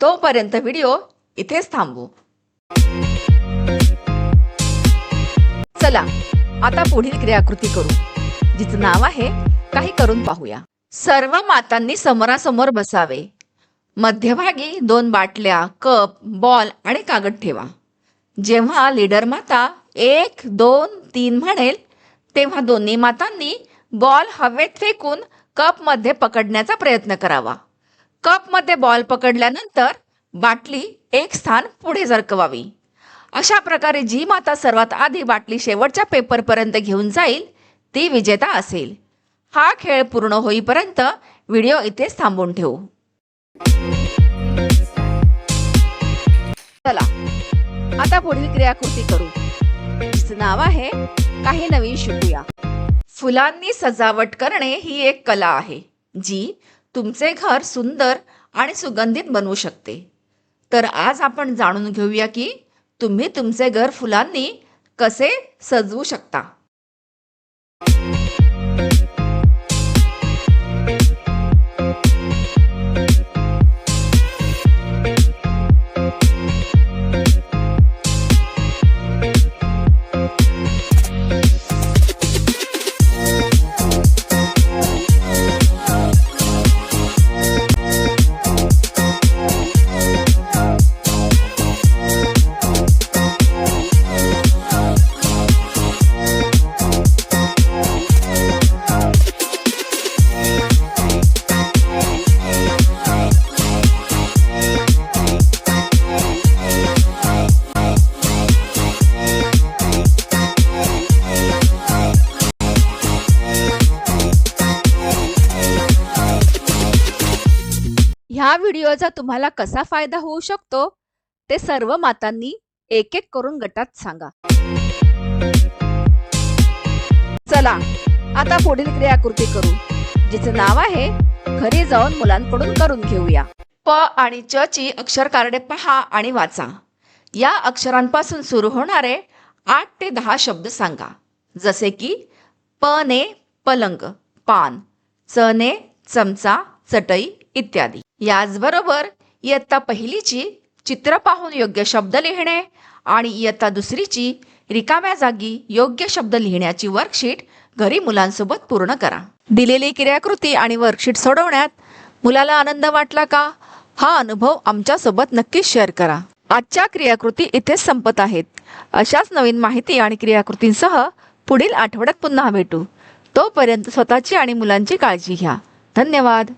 तोपर्यंत व्हिडिओ इथेच थांबू. चला आता पुढील क्रियाकृती करू जिचं नाव आहे काही करून पाहूया. सर्व मातांनी समोरासमोर बसावे. मध्यभागी दोन बाटल्या कप बॉल आणि कागद ठेवा. जेव्हा लीडर माता एक दोन तीन म्हणेल तेव्हा दोन्ही मातांनी बॉल हवेत फेकून कपमध्ये पकडण्याचा प्रयत्न करावा. कपमध्ये बॉल पकडल्यानंतर बाटली एक स्थान पुढे सरकवावी. अशा प्रकारे जी माता सर्वात आधी बाटली शेवटच्या पेपरपर्यंत घेऊन जाईल ती विजेता असेल. हा खेळ पूर्ण होईपर्यंत व्हिडिओ इथेच थांबून ठेवू. चला आता पुढील क्रियाकृती करू. नाव आहे काही नवीन शिकूया. फुलांनी सजावट करणे ही एक कला आहे जी तुमचे घर सुंदर आणि सुगंधित बनवू शकते. तर आज आपण जाणून घेऊया की तुम्ही तुमचे घर फुलांनी कसे सजवू शकता. ह्या व्हिडिओचा तुम्हाला कसा फायदा होऊ शकतो ते सर्व मातांनी एक एक करून गटात सांगा. चला आता पुढील क्रियाकृती करू जिचं नाव आहे घरी जाऊन मुलांकडून करून घेऊया. प आणि च ची अक्षर कार्डे पहा आणि वाचा. या अक्षरांपासून सुरू होणारे आठ ते दहा शब्द सांगा. जसे की प ने पलंग पान च ने चमचा चटई इत्यादी. याचबरोबर इयत्ता पहिलीची चित्र पाहून योग्य शब्द लिहिणे आणि इयत्ता दुसरीची रिकाम्या जागी योग्य शब्द लिहिण्याची वर्कशीट घरी मुलांसोबत पूर्ण करा. दिलेली क्रियाकृती आणि वर्कशीट सोडवण्यात मुलाला आनंद वाटला का? हा अनुभव आमच्यासोबत नक्कीच शेअर करा. आजच्या क्रियाकृती इथेच संपत आहेत. अशाच नवीन माहिती आणि क्रियाकृतींसह पुढील आठवड्यात पुन्हा भेटू. तोपर्यंत स्वतःची आणि मुलांची काळजी घ्या. धन्यवाद.